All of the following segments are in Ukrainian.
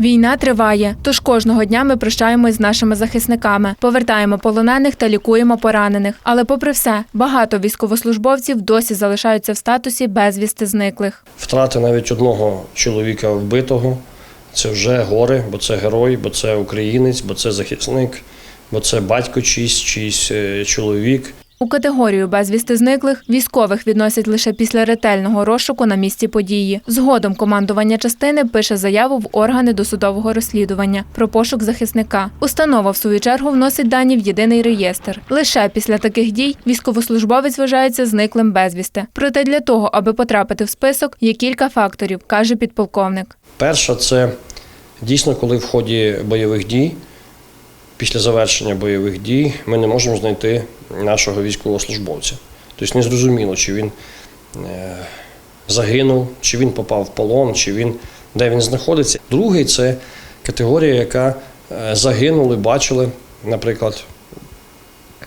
Війна триває, тож кожного дня ми прощаємось з нашими захисниками, повертаємо полонених та лікуємо поранених. Але, попри все, багато військовослужбовців досі залишаються в статусі безвісти зниклих. Втрати навіть одного чоловіка вбитого це вже горе, бо це герой, бо це українець, бо це захисник, бо це батько чийсь, чийсь е, чоловік. У категорію безвісти зниклих військових відносять лише після ретельного розшуку на місці події. Згодом командування частини пише заяву в органи досудового розслідування про пошук захисника. Установа, в свою чергу, вносить дані в єдиний реєстр. Лише після таких дій військовослужбовець вважається зниклим безвісти. Проте для того, аби потрапити в список, є кілька факторів, каже підполковник. Перша це дійсно, коли в ході бойових дій, після завершення бойових дій, ми не можемо знайти нашого військовослужбовця. Тобто незрозуміло, чи він е, загинув, чи він попав в полон, чи він де він знаходиться. Другий це категорія, яка е, загинули, бачили, наприклад,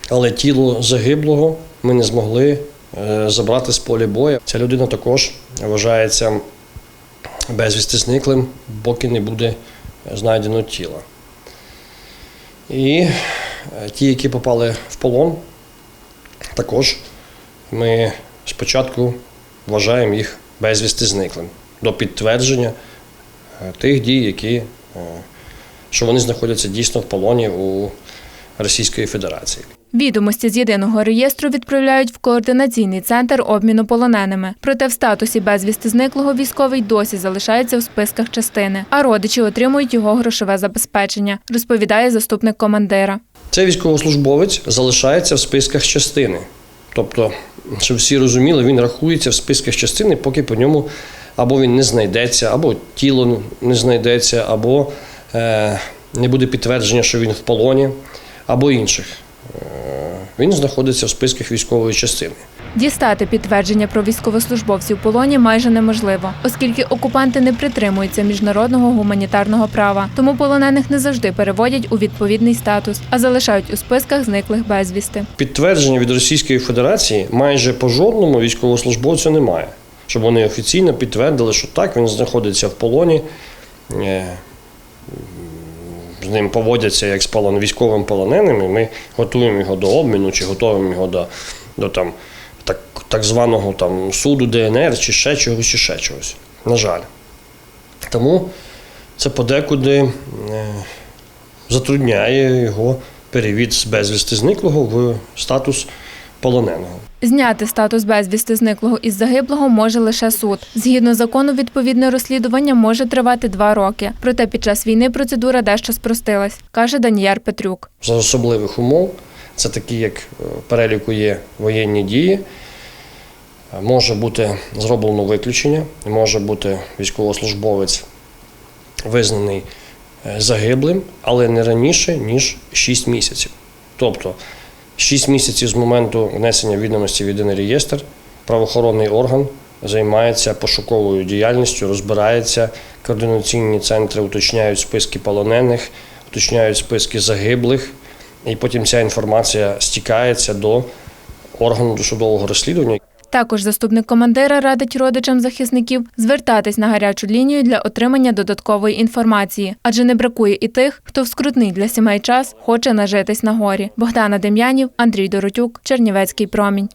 але тіло загиблого ми не змогли е, забрати з поля бою. Ця людина також вважається безвісти зниклим, поки не буде знайдено тіла. І е, ті, які попали в полон, також ми спочатку вважаємо їх безвісти зниклим до підтвердження е, тих дій, які, е, що вони знаходяться дійсно в полоні у Російської Федерації. Відомості з єдиного реєстру відправляють в координаційний центр обміну полоненими. Проте в статусі безвісти зниклого військовий досі залишається в списках частини, а родичі отримують його грошове забезпечення, розповідає заступник командира. Цей військовослужбовець залишається в списках частини. Тобто, щоб всі розуміли, він рахується в списках частини, поки по ньому або він не знайдеться, або тіло не знайдеться, або е, не буде підтвердження, що він в полоні, або інших. Е, він знаходиться в списках військової частини. Дістати підтвердження про військовослужбовців в полоні майже неможливо, оскільки окупанти не притримуються міжнародного гуманітарного права. Тому полонених не завжди переводять у відповідний статус, а залишають у списках зниклих безвісти. Підтвердження від Російської Федерації майже по жодному військовослужбовцю немає, щоб вони офіційно підтвердили, що так він знаходиться в полоні. Ним поводяться як з полон, військовим полоненим, і ми готуємо його до обміну чи готуємо його до, до там, так, так званого там, суду ДНР чи ще чогось, чи ще чогось. На жаль. Тому це подекуди е, затрудняє його перевід з безвісти зниклого в статус полоненого. Зняти статус безвісти зниклого із загиблого може лише суд. Згідно закону, відповідне розслідування може тривати два роки. Проте під час війни процедура дещо спростилась, каже Даніяр Петрюк. За особливих умов, це такі, як е, переліку є воєнні дії, е, може бути зроблено виключення, може бути військовослужбовець визнаний е, загиблим, але не раніше, ніж 6 місяців. Тобто 6 місяців з моменту внесення відомості в єдиний реєстр правоохоронний орган займається пошуковою діяльністю, розбирається, координаційні центри уточняють списки полонених, уточняють списки загиблих, і потім ця інформація стікається до органу досудового розслідування. Також заступник командира радить родичам захисників звертатись на гарячу лінію для отримання додаткової інформації, адже не бракує і тих, хто в скрутний для сімей час хоче нажитись на горі. Богдана Дем'янів, Андрій Доротюк, Чернівецький промінь.